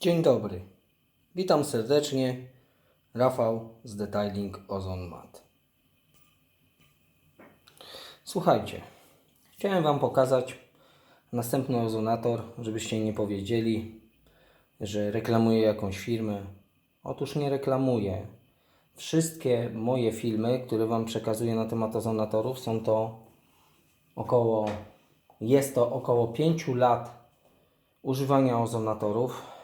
Dzień dobry. Witam serdecznie. Rafał z Detailing Ozon Mat. Słuchajcie, chciałem Wam pokazać następny ozonator, żebyście nie powiedzieli, że reklamuję jakąś firmę. Otóż nie reklamuję. Wszystkie moje filmy, które Wam przekazuję na temat ozonatorów, są to około, jest to około 5 lat używania ozonatorów,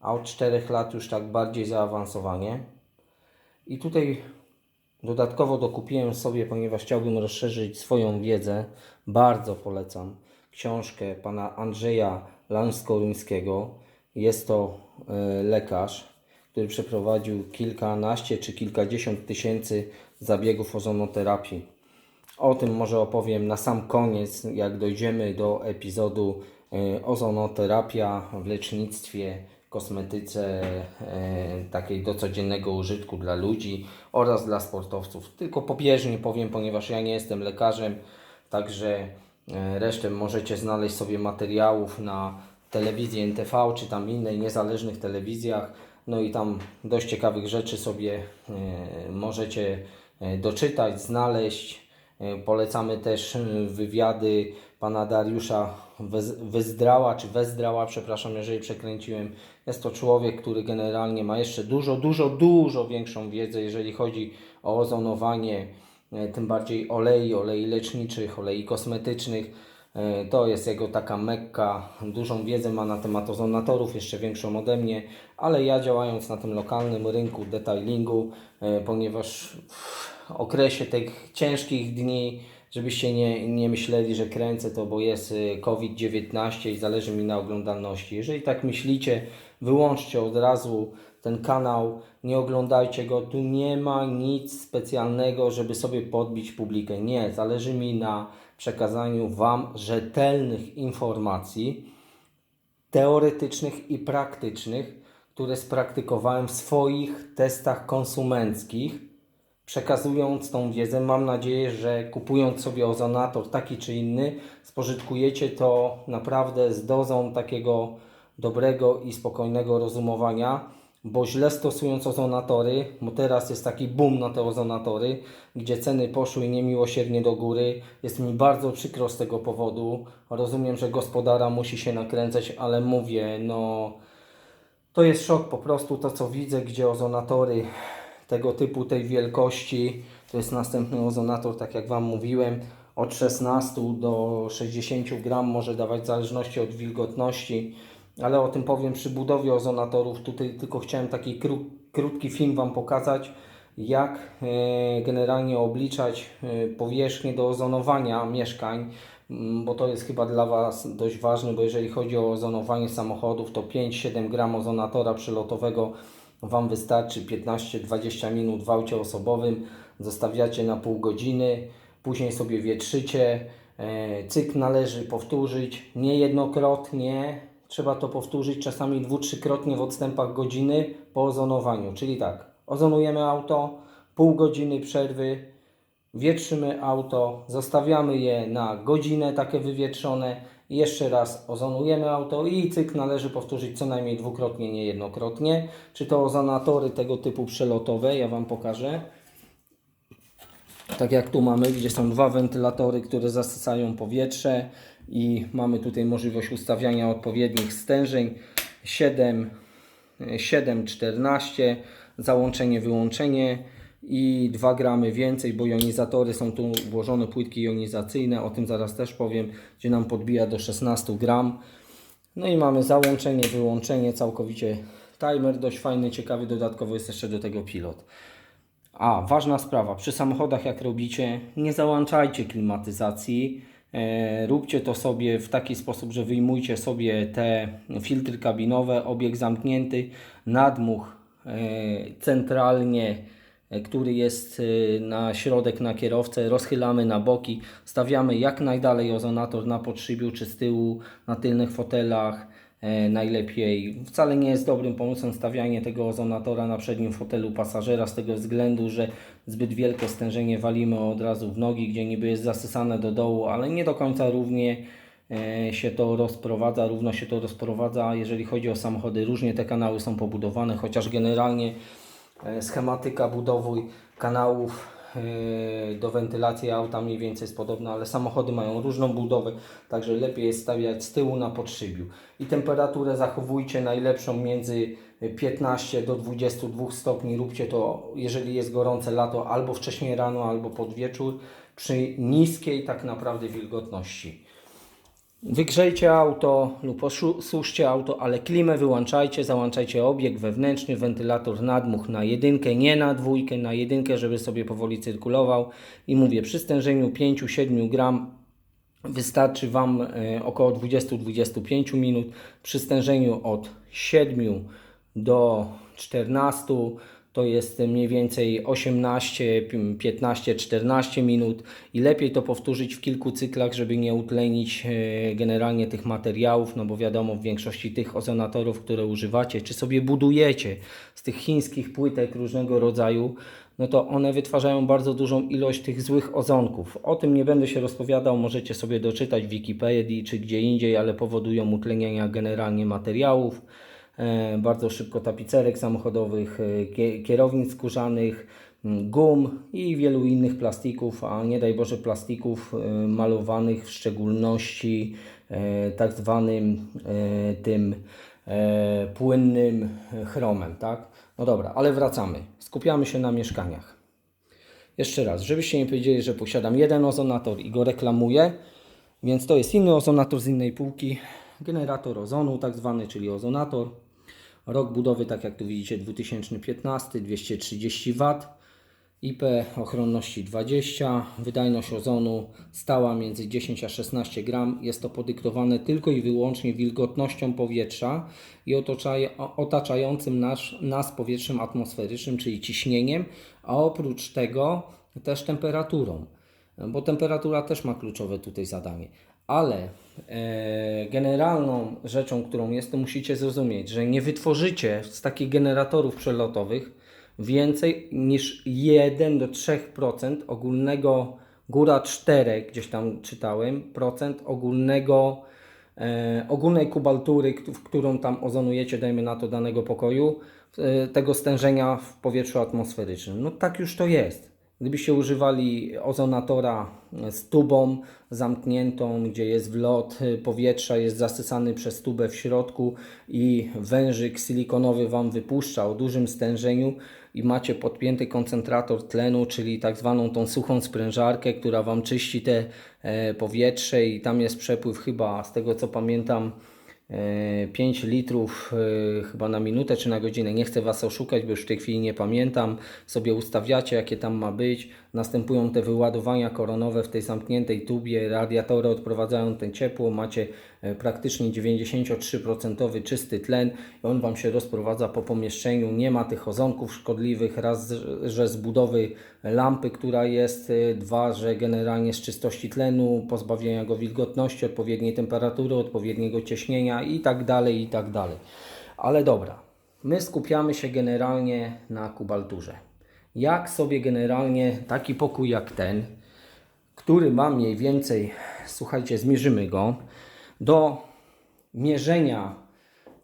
a od 4 lat już tak bardziej zaawansowanie. I tutaj dodatkowo dokupiłem sobie, ponieważ chciałbym rozszerzyć swoją wiedzę, bardzo polecam książkę pana Andrzeja Lanskoruńskiego. Jest to e, lekarz, który przeprowadził kilkanaście czy kilkadziesiąt tysięcy zabiegów ozonoterapii. O tym może opowiem na sam koniec, jak dojdziemy do epizodu e, ozonoterapia w lecznictwie, kosmetyce e, takiej do codziennego użytku dla ludzi oraz dla sportowców. Tylko pobieżnie powiem, ponieważ ja nie jestem lekarzem, także e, resztę możecie znaleźć sobie materiałów na telewizji NTV czy tam innej niezależnych telewizjach. No i tam dość ciekawych rzeczy sobie e, możecie doczytać, znaleźć. Polecamy też wywiady pana Dariusza Wez- Wezdrała, czy Wezdrała, przepraszam, jeżeli przekręciłem. Jest to człowiek, który generalnie ma jeszcze dużo, dużo, dużo większą wiedzę, jeżeli chodzi o ozonowanie, e, tym bardziej olei, olei leczniczych, olei kosmetycznych. E, To jest jego taka mekka. Dużą wiedzę ma na temat ozonatorów, jeszcze większą ode mnie, ale ja działając na tym lokalnym rynku detailingu, e, ponieważ w okresie tych ciężkich dni, żebyście nie, nie myśleli, że kręcę to, bo jest y, COVID-19 i zależy mi na oglądalności. Jeżeli tak myślicie, wyłączcie od razu ten kanał, nie oglądajcie go, tu nie ma nic specjalnego, żeby sobie podbić publikę. Nie, zależy mi na przekazaniu Wam rzetelnych informacji, teoretycznych i praktycznych, które spraktykowałem w swoich testach konsumenckich. Przekazując tą wiedzę, mam nadzieję, że kupując sobie ozonator taki czy inny, spożytkujecie to naprawdę z dozą takiego dobrego i spokojnego rozumowania, bo źle stosując ozonatory, bo teraz jest taki boom na te ozonatory, gdzie ceny poszły niemiłosiernie do góry. Jest mi bardzo przykro z tego powodu. Rozumiem, że gospodara musi się nakręcać, ale mówię, no to jest szok po prostu to co widzę, gdzie ozonatory tego typu, tej wielkości, to jest następny ozonator, tak jak Wam mówiłem, od 16 do 60 gram może dawać w zależności od wilgotności, ale o tym powiem przy budowie ozonatorów. Tutaj tylko chciałem taki kró- krótki film Wam pokazać, jak e, generalnie obliczać e, powierzchnię do ozonowania mieszkań, Mm, bo to jest chyba dla Was dość ważne, bo jeżeli chodzi o ozonowanie samochodów, to 5-7 gram ozonatora przylotowego Wam wystarczy 15-20 minut w aucie osobowym, zostawiacie na pół godziny, później sobie wietrzycie, e, cykl należy powtórzyć niejednokrotnie, trzeba to powtórzyć czasami dwu, trzykrotnie w odstępach godziny po ozonowaniu, czyli tak, ozonujemy auto, pół godziny przerwy, wietrzymy auto, zostawiamy je na godzinę takie wywietrzone, jeszcze raz ozonujemy auto i cykl należy powtórzyć co najmniej dwukrotnie, niejednokrotnie. Czy to ozonatory tego typu przelotowe, ja Wam pokażę. Tak jak tu mamy, gdzie są dwa wentylatory, które zasysają powietrze i mamy tutaj możliwość ustawiania odpowiednich stężeń 7, 7 14, załączenie, wyłączenie i 2 gramy więcej, bo jonizatory są tu włożone płytki jonizacyjne, o tym zaraz też powiem, gdzie nam podbija do 16 gram. No i mamy załączenie, wyłączenie, całkowicie timer, dość fajny, ciekawy, dodatkowo jest jeszcze do tego pilot. A, ważna sprawa, przy samochodach jak robicie, nie załączajcie klimatyzacji. E, róbcie to sobie w taki sposób, że wyjmujcie sobie te filtry kabinowe, obieg zamknięty, nadmuch e, centralnie, który jest e, na środek, na kierowcę, rozchylamy na boki, stawiamy jak najdalej ozonator na podszybiu czy z tyłu, na tylnych fotelach. E, najlepiej. Wcale nie jest dobrym pomysłem stawianie tego ozonatora na przednim fotelu pasażera z tego względu, że zbyt wielkie stężenie walimy od razu w nogi, gdzie niby jest zasysane do dołu, ale nie do końca równie e, się to rozprowadza, równo się to rozprowadza. Jeżeli chodzi o samochody, różnie te kanały są pobudowane, chociaż generalnie e, schematyka budowy kanałów e, do wentylacji auta mniej więcej jest podobna, ale samochody mają różną budowę, także lepiej jest stawiać z tyłu na podszybiu. I temperaturę zachowujcie najlepszą między 15 do 22 stopni. Róbcie to, jeżeli jest gorące lato, albo wcześniej rano, albo pod wieczór, przy niskiej tak naprawdę wilgotności. Wygrzejcie auto lub osuszcie auto, ale klimę wyłączajcie, załączajcie obieg wewnętrzny, wentylator nadmuch na jedynkę, nie na dwójkę, na jedynkę, żeby sobie powoli cyrkulował. I mówię, przy stężeniu 5-7 gram wystarczy Wam e, około 20-25 minut. Przy stężeniu od 7 do 14 to jest mniej więcej 18, 15, 14 minut i lepiej to powtórzyć w kilku cyklach, żeby nie utlenić e, generalnie tych materiałów, no bo wiadomo w większości tych ozonatorów, które używacie, czy sobie budujecie z tych chińskich płytek różnego rodzaju, no to one wytwarzają bardzo dużą ilość tych złych ozonków. O tym nie będę się rozpowiadał, możecie sobie doczytać w Wikipedii czy gdzie indziej, ale powodują utlenienia generalnie materiałów bardzo szybko tapicerek samochodowych, e, kie- kierownic skórzanych, gum i wielu innych plastików, a nie daj Boże plastików e, malowanych w szczególności e, tak zwanym e, tym e, płynnym chromem, tak? No dobra, ale wracamy. Skupiamy się na mieszkaniach. Jeszcze raz, żebyście nie powiedzieli, że posiadam jeden ozonator i go reklamuję, więc to jest inny ozonator z innej półki. Generator ozonu, tak zwany, czyli ozonator. Rok budowy, tak jak tu widzicie, 2015, 230 W. IP ochronności 20, wydajność ozonu stała między 10 a 16 gram. Jest to podyktowane tylko i wyłącznie wilgotnością powietrza i otaczającym nas, nas powietrzem atmosferycznym, czyli ciśnieniem, a oprócz tego też temperaturą, bo temperatura też ma kluczowe tutaj zadanie. Ale generalną rzeczą, którą jest, to musicie zrozumieć, że nie wytworzycie z takich generatorów przelotowych więcej niż 1 do 3% ogólnego, góra 4, gdzieś tam czytałem, procent ogólnego, e, ogólnej kubaltury, w którą tam ozonujecie, dajmy na to danego pokoju, e, tego stężenia w powietrzu atmosferycznym. No tak już to jest. Gdybyście używali ozonatora z tubą zamkniętą, gdzie jest wlot y, powietrza, jest zasysany przez tubę w środku i wężyk silikonowy Wam wypuszcza o dużym stężeniu i macie podpięty koncentrator tlenu, czyli tak zwaną tą suchą sprężarkę, która Wam czyści te e, powietrze i tam jest przepływ chyba, z tego co pamiętam, 5 litrów e, chyba na minutę czy na godzinę. Nie chcę Was oszukać, bo już w tej chwili nie pamiętam. Sobie ustawiacie, jakie tam ma być. Następują te wyładowania koronowe w tej zamkniętej tubie. Radiatory odprowadzają ten ciepło. Macie e, praktycznie 93% czysty tlen i on Wam się rozprowadza po pomieszczeniu. Nie ma tych ozonków szkodliwych. Raz, że z budowy lampy, która jest. e, Dwa, że generalnie z czystości tlenu, pozbawienia go wilgotności, odpowiedniej temperatury, odpowiedniego ciśnienia i tak dalej, i tak dalej. Ale dobra, my skupiamy się generalnie na kubalturze. Jak sobie generalnie taki pokój jak ten, który ma mniej więcej, słuchajcie, zmierzymy go, do mierzenia,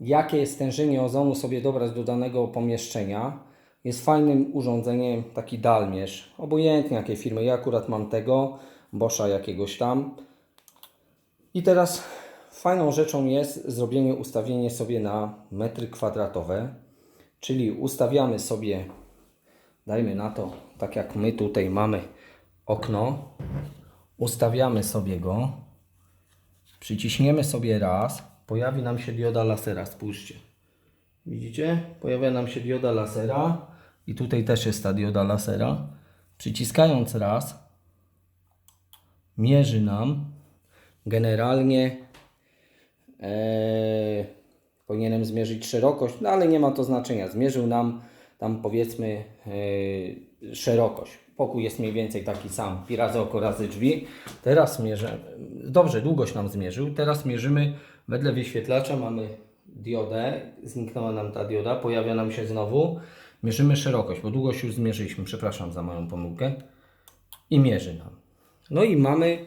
jakie jest stężenie ozonu sobie dobrać do danego pomieszczenia, jest fajnym urządzeniem taki dalmierz, obojętnie jakiej firmy. Ja akurat mam tego, Boscha jakiegoś tam. I teraz fajną rzeczą jest zrobienie, ustawienie sobie na metry kwadratowe, czyli ustawiamy sobie, dajmy na to, tak jak my tutaj mamy okno, ustawiamy sobie go, przyciśniemy sobie raz, pojawi nam się dioda lasera, spójrzcie. Widzicie? Pojawia nam się dioda lasera i tutaj też jest ta dioda lasera. Przyciskając raz, mierzy nam generalnie e, powinienem zmierzyć szerokość, no ale nie ma to znaczenia. Zmierzył nam tam powiedzmy e, szerokość. Pokój jest mniej więcej taki sam, pi razy oko razy drzwi. Teraz mierzę, dobrze, długość nam zmierzył. Teraz mierzymy wedle wyświetlacza, mamy diodę, zniknęła nam ta dioda, pojawia nam się znowu. Mierzymy szerokość, bo długość już zmierzyliśmy, przepraszam za moją pomyłkę. I mierzy nam. No i mamy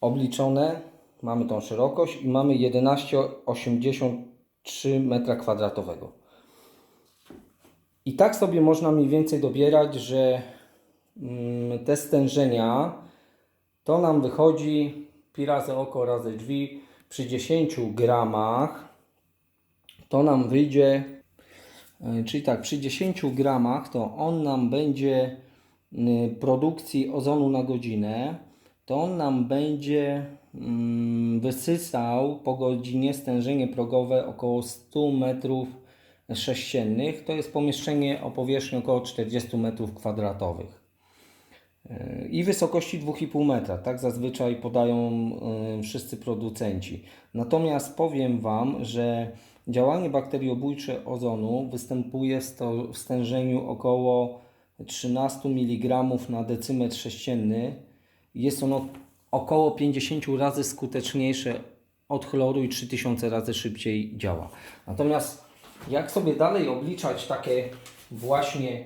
obliczone mamy tą szerokość i mamy 11,83 m2. I tak sobie można mniej więcej dobierać, że mm, te stężenia to nam wychodzi pi razy oko razy drzwi przy 10 gramach to nam wyjdzie, e, czyli tak, przy 10 gramach to on nam będzie produkcji ozonu na godzinę, to on nam będzie wysysał po godzinie stężenie progowe około 100 metrów sześciennych. To jest pomieszczenie o powierzchni około 40 metrów kwadratowych y, i wysokości 2,5 metra. Tak zazwyczaj podają y, wszyscy producenci. Natomiast powiem Wam, że działanie bakteriobójcze ozonu występuje w stężeniu około 13 mg na decymetr sześcienny. Jest ono około 50 razy skuteczniejsze od chloru i 3000 razy szybciej działa. Natomiast jak sobie dalej obliczać takie właśnie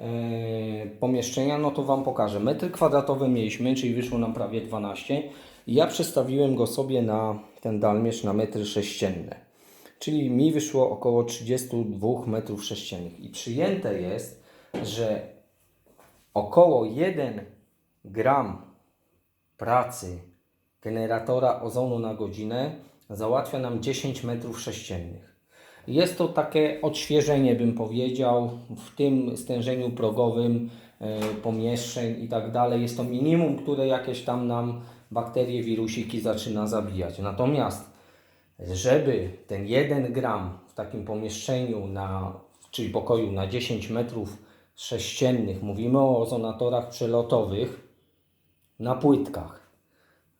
e, pomieszczenia, no to Wam pokażę. Metry kwadratowe mieliśmy, czyli wyszło nam prawie 12. Ja przestawiłem go sobie na ten dalmierz na metry sześcienne. Czyli mi wyszło około 32 metrów sześciennych. I przyjęte jest, że około 1 gram pracy generatora ozonu na godzinę załatwia nam 10 metrów sześciennych. Jest to takie odświeżenie, bym powiedział, w tym stężeniu progowym e, pomieszczeń i tak dalej. Jest to minimum, które jakieś tam nam bakterie, wirusiki zaczyna zabijać. Natomiast, żeby ten 1 gram w takim pomieszczeniu, na, czyli pokoju na 10 metrów sześciennych, mówimy o ozonatorach przelotowych, na płytkach,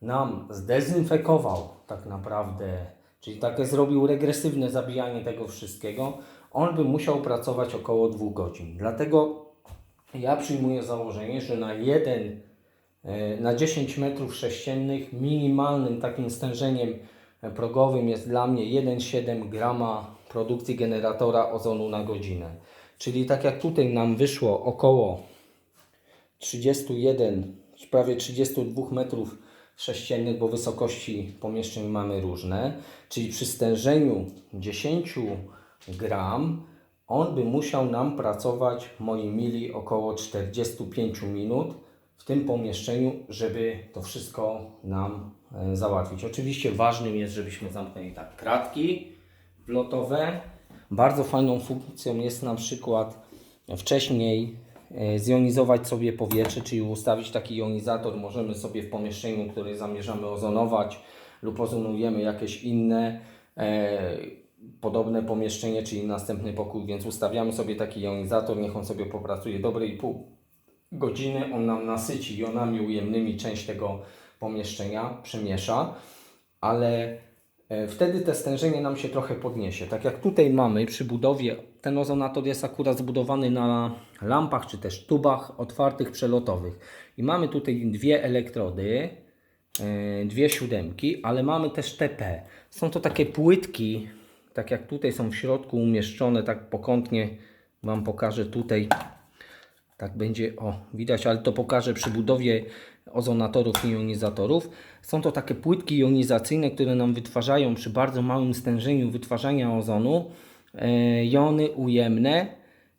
nam zdezynfekował tak naprawdę, czyli takie zrobił regresywne zabijanie tego wszystkiego, on by musiał pracować około 2 godzin. Dlatego ja przyjmuję założenie, że na jeden, e, na 10 metrów sześciennych minimalnym takim stężeniem e, progowym jest dla mnie 1,7 grama produkcji generatora ozonu na godzinę. Czyli tak jak tutaj nam wyszło około 31, prawie 32 metrów sześciennych, bo wysokości pomieszczeń mamy różne, czyli przy stężeniu 10 gram on by musiał nam pracować, moi mili, około 45 minut w tym pomieszczeniu, żeby to wszystko nam e, załatwić. Oczywiście ważnym jest, żebyśmy zamknęli tak kratki wlotowe. Bardzo fajną funkcją jest na przykład wcześniej zjonizować sobie powietrze, czyli ustawić taki jonizator. Możemy sobie w pomieszczeniu, które zamierzamy ozonować lub ozonujemy jakieś inne e, podobne pomieszczenie, czyli następny pokój, więc ustawiamy sobie taki jonizator, niech on sobie popracuje dobre i pół godziny, on nam nasyci jonami ujemnymi część tego pomieszczenia, przemiesza, ale e, wtedy te stężenie nam się trochę podniesie. Tak jak tutaj mamy przy budowie, ten ozonator jest akurat zbudowany na lampach czy też tubach otwartych przelotowych. I mamy tutaj dwie elektrody, e, dwie siódemki, ale mamy też TP. Są to takie płytki, tak jak tutaj są w środku umieszczone, tak pokątnie Wam pokażę tutaj. Tak będzie, o widać, ale to pokażę przy budowie ozonatorów i jonizatorów. Są to takie płytki jonizacyjne, które nam wytwarzają przy bardzo małym stężeniu wytwarzania ozonu jony ujemne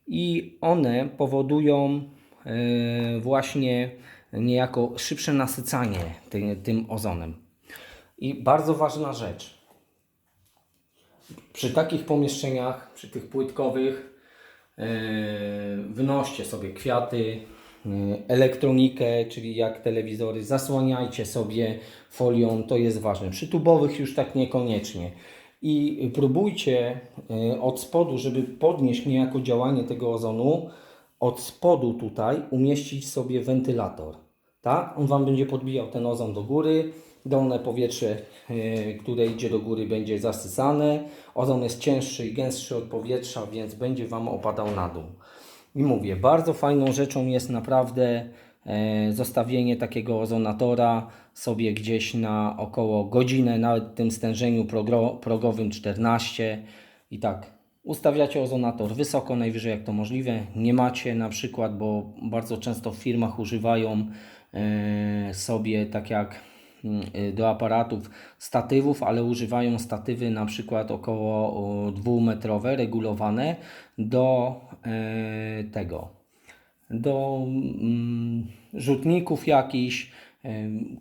i one powodują e, właśnie niejako szybsze nasycanie ty, tym ozonem. I bardzo ważna rzecz. Przy takich pomieszczeniach, przy tych płytkowych, e, wynoście sobie kwiaty, e, elektronikę, czyli jak telewizory, zasłaniajcie sobie folią, to jest ważne. Przy tubowych już tak niekoniecznie. I próbujcie e, od spodu, żeby podnieść niejako działanie tego ozonu, od spodu tutaj umieścić sobie wentylator. Tak? On Wam będzie podbijał ten ozon do góry. Dolne powietrze, e, które idzie do góry, będzie zasysane. Ozon jest cięższy i gęstszy od powietrza, więc będzie Wam opadał na dół. I mówię, bardzo fajną rzeczą jest naprawdę zostawienie takiego ozonatora sobie gdzieś na około godzinę, nawet tym stężeniu progowym 14 i tak. Ustawiacie ozonator wysoko, najwyżej jak to możliwe. Nie macie na przykład, bo bardzo często w firmach używają e, sobie tak jak mm, y, do aparatów statywów, ale używają statywy na przykład około dwumetrowe, regulowane do e, tego, do mm, rzutników jakichś,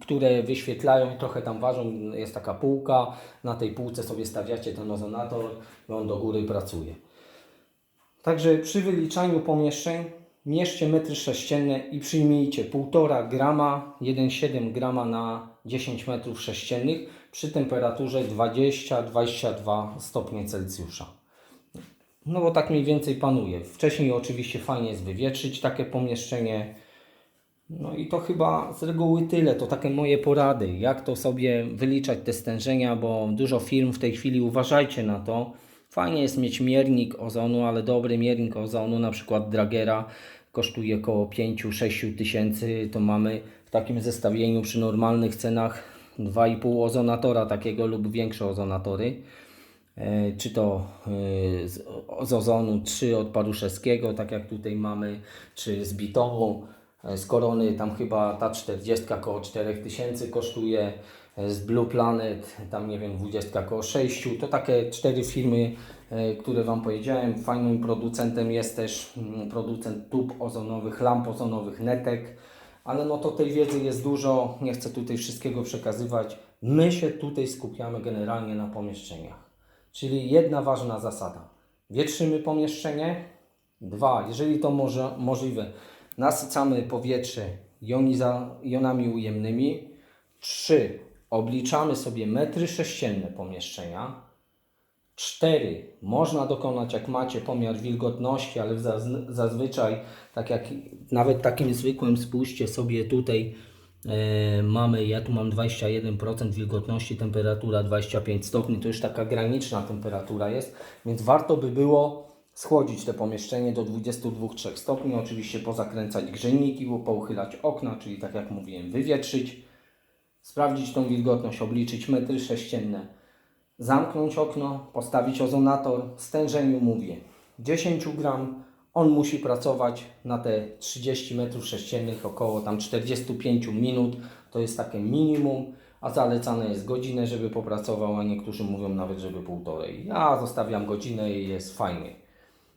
które wyświetlają, trochę tam ważą, jest taka półka, na tej półce sobie stawiacie ten ozonator i on do góry pracuje. Także przy wyliczaniu pomieszczeń mierzcie metry sześcienne i przyjmijcie 1,5 grama, 1,7 grama na 10 metrów sześciennych przy temperaturze 20-22 stopnie Celsjusza. No bo tak mniej więcej panuje. Wcześniej oczywiście fajnie jest wywietrzyć takie pomieszczenie. No i to chyba z reguły tyle. To takie moje porady, jak to sobie wyliczać te stężenia, bo dużo firm w tej chwili uważajcie na to. Fajnie jest mieć miernik ozonu, ale dobry miernik ozonu, na przykład Dragera, kosztuje około 5-6 tysięcy. To mamy w takim zestawieniu przy normalnych cenach 2,5 ozonatora takiego lub większe ozonatory. E, czy to e, z, z ozonu 3 od Paruszewskiego, tak jak tutaj mamy, czy z bitową e, z korony, tam chyba ta 40 około 4000 kosztuje, z Blue Planet, tam nie wiem, 20 około 6, to takie cztery firmy, które Wam powiedziałem. Fajnym producentem jest też mm, producent tub ozonowych, lamp ozonowych Netek, ale no to tej wiedzy jest dużo, nie chcę tutaj wszystkiego przekazywać. My się tutaj skupiamy generalnie na pomieszczeniach. Czyli jedna ważna zasada. Wietrzymy pomieszczenie. Dwa, jeżeli to może, możliwe, nasycamy powietrze joniza, jonami ujemnymi. Trzy, obliczamy sobie metry sześcienne pomieszczenia. Cztery, można dokonać, jak macie pomiar wilgotności, ale zaz- zazwyczaj, tak jak nawet takim zwykłym, spójrzcie sobie tutaj, mamy, ja tu mam 21% wilgotności, temperatura 25 stopni, to już taka graniczna temperatura jest, więc warto by było schłodzić te pomieszczenie do 22-3 stopni, oczywiście pozakręcać grzejniki, pouchylać okna, czyli tak jak mówiłem, wywietrzyć, sprawdzić tą wilgotność, obliczyć metry sześcienne, zamknąć okno, postawić ozonator, stężeniu mówię 10 gram, on musi pracować na te 30 metrów sześciennych około tam 45 minut, to jest takie minimum, a zalecane jest godzinę, żeby popracował, a niektórzy mówią nawet, żeby półtorej. Ja zostawiam godzinę i jest fajnie.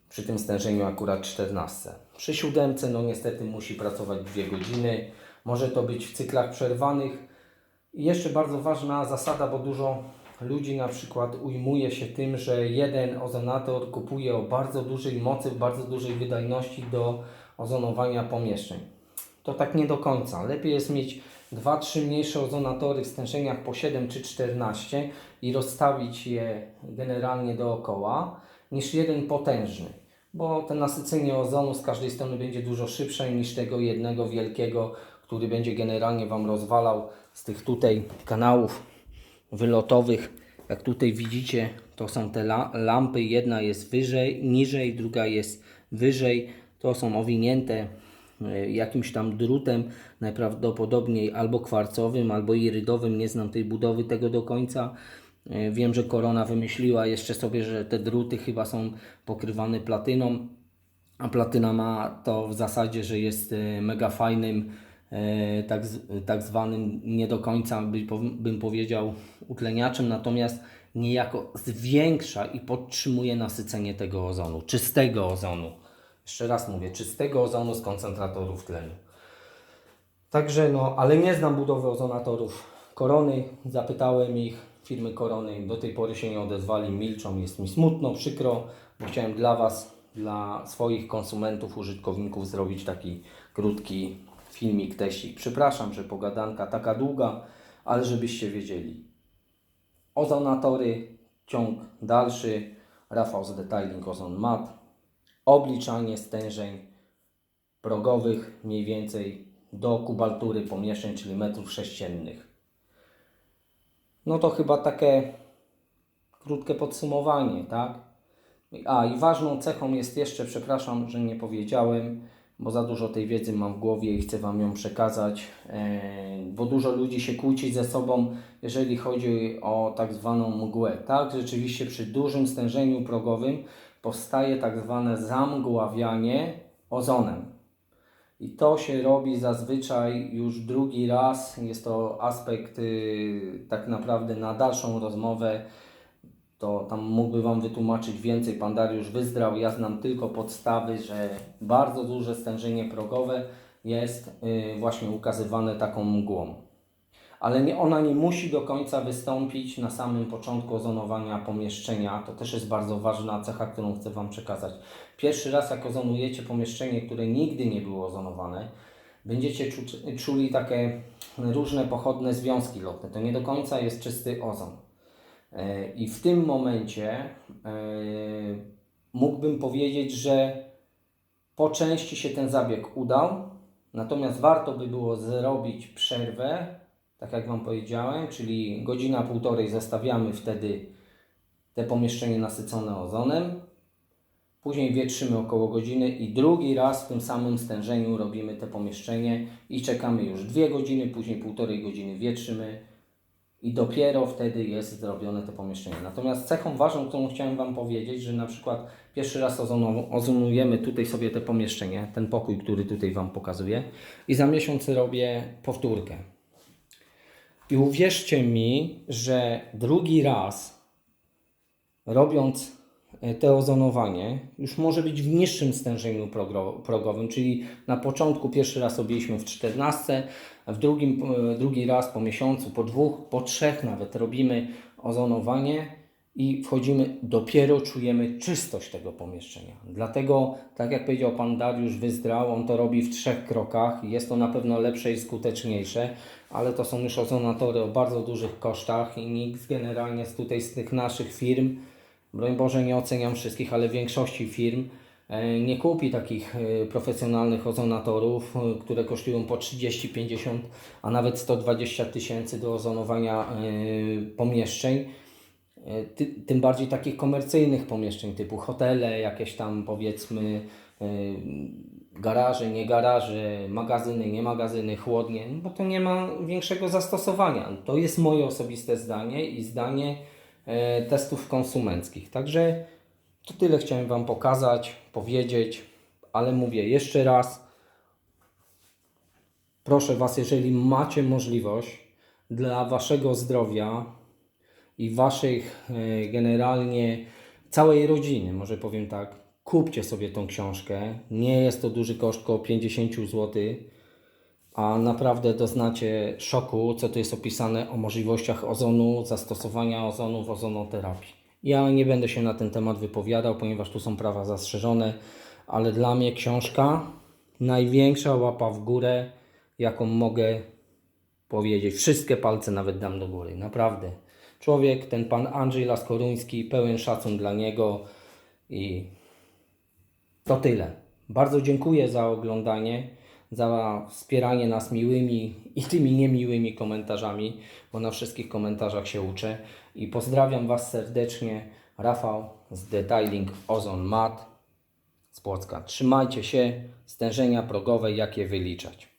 Przy tym stężeniu akurat 14. Przy siódemce no niestety musi pracować 2 godziny, może to być w cyklach przerwanych, i jeszcze bardzo ważna zasada, bo dużo ludzi na przykład ujmuje się tym, że jeden ozonator kupuje o bardzo dużej mocy, bardzo dużej wydajności do ozonowania pomieszczeń. To tak nie do końca. Lepiej jest mieć 2-3 mniejsze ozonatory w stężeniach po 7 czy 14 i rozstawić je generalnie dookoła, niż jeden potężny. Bo to nasycenie ozonu z każdej strony będzie dużo szybsze niż tego jednego wielkiego, który będzie generalnie Wam rozwalał z tych tutaj kanałów wylotowych. Jak tutaj widzicie, to są te la- lampy. Jedna jest wyżej, niżej, druga jest wyżej. To są owinięte e, jakimś tam drutem, najprawdopodobniej albo kwarcowym, albo irydowym. Nie znam tej budowy tego do końca. E, Wiem, że Korona wymyśliła jeszcze sobie, że te druty chyba są pokrywane platyną. A platyna ma to w zasadzie, że jest e, mega fajnym, tak, z- tak zwanym nie do końca bym powiedział utleniaczem, natomiast niejako zwiększa i podtrzymuje nasycenie tego ozonu, czystego ozonu. Jeszcze raz mówię, czystego ozonu z koncentratorów tlenu. Także no, ale nie znam budowy ozonatorów Korony. Zapytałem ich, firmy Korony, do tej pory się nie odezwali, milczą. Jest mi smutno, przykro, bo chciałem dla Was, dla swoich konsumentów, użytkowników zrobić taki krótki filmik, teścik. Przepraszam, że pogadanka taka długa, ale żebyście wiedzieli. Ozonatory, ciąg dalszy, Rafał z Detailing Ozon Mat, obliczanie stężeń progowych mniej więcej do kubaltury pomieszczeń, czyli metrów sześciennych. No to chyba takie krótkie podsumowanie, tak? A i ważną cechą jest jeszcze, przepraszam, że nie powiedziałem, bo za dużo tej wiedzy mam w głowie i chcę Wam ją przekazać, e, bo dużo ludzi się kłóci ze sobą, jeżeli chodzi o tak zwaną mgłę. Tak, rzeczywiście przy dużym stężeniu progowym powstaje tak zwane zamgławianie ozonem. I to się robi zazwyczaj już drugi raz. Jest to aspekt y, tak naprawdę na dalszą rozmowę. To tam mógłby Wam wytłumaczyć więcej. Pan Dariusz Wyzdrał. Ja znam tylko podstawy, że bardzo duże stężenie progowe jest y, właśnie ukazywane taką mgłą. Ale nie, ona nie musi do końca wystąpić na samym początku ozonowania pomieszczenia. To też jest bardzo ważna cecha, którą chcę Wam przekazać. Pierwszy raz, jak ozonujecie pomieszczenie, które nigdy nie było ozonowane, będziecie czu, czuli takie różne pochodne związki lotne. To nie do końca jest czysty ozon. E, I w tym momencie e, mógłbym powiedzieć, że po części się ten zabieg udał, natomiast warto by było zrobić przerwę, tak jak Wam powiedziałem, czyli godzina, półtorej zostawiamy wtedy te pomieszczenie nasycone ozonem, później wietrzymy około godziny i drugi raz w tym samym stężeniu robimy te pomieszczenie i czekamy już dwie godziny, później półtorej godziny wietrzymy i dopiero wtedy jest zrobione to pomieszczenie. Natomiast cechą ważną, którą chciałem Wam powiedzieć, że na przykład pierwszy raz ozonujemy tutaj sobie te pomieszczenie, ten pokój, który tutaj Wam pokazuję i za miesiąc robię powtórkę. I uwierzcie mi, że drugi raz robiąc te ozonowanie, już może być w niższym stężeniu progowym, czyli na początku pierwszy raz robiliśmy w 14, a w drugim, e, drugi raz po miesiącu, po dwóch, po trzech nawet robimy ozonowanie i wchodzimy, dopiero czujemy czystość tego pomieszczenia. Dlatego, tak jak powiedział Pan Dariusz Wyzdrał, on to robi w trzech krokach. Jest to na pewno lepsze i skuteczniejsze, ale to są już ozonatory o bardzo dużych kosztach i nikt generalnie z tutaj z tych naszych firm, broń Boże nie oceniam wszystkich, ale większości firm, nie kupi takich e, profesjonalnych ozonatorów, e, które kosztują po 30, 50, a nawet 120 tysięcy do ozonowania e, pomieszczeń. E, Ty, tym bardziej takich komercyjnych pomieszczeń typu hotele, jakieś tam powiedzmy e, garaże, nie garaże, magazyny, nie magazyny, chłodnie, no bo to nie ma większego zastosowania. To jest moje osobiste zdanie i zdanie e, testów konsumenckich. Także to tyle chciałem Wam pokazać, powiedzieć, ale mówię jeszcze raz, proszę Was, jeżeli macie możliwość dla Waszego zdrowia, i waszych e, generalnie całej rodziny, może powiem tak, kupcie sobie tą książkę. Nie jest to duży koszt, około 50 zł, a naprawdę doznacie szoku, co tu jest opisane o możliwościach ozonu, zastosowania ozonu w ozonoterapii. Ja nie będę się na ten temat wypowiadał, ponieważ tu są prawa zastrzeżone, ale dla mnie książka największa łapa w górę, jaką mogę powiedzieć. Wszystkie palce nawet dam do góry, naprawdę. Człowiek, ten pan Andrzej Laskoruński, pełen szacun dla niego i to tyle. Bardzo dziękuję za oglądanie, za wspieranie nas miłymi i tymi niemiłymi komentarzami, bo na wszystkich komentarzach się uczę. I pozdrawiam Was serdecznie. Rafał z Detailing Ozon Mat z Płocka. Trzymajcie się, stężenia progowe, jakie wyliczać.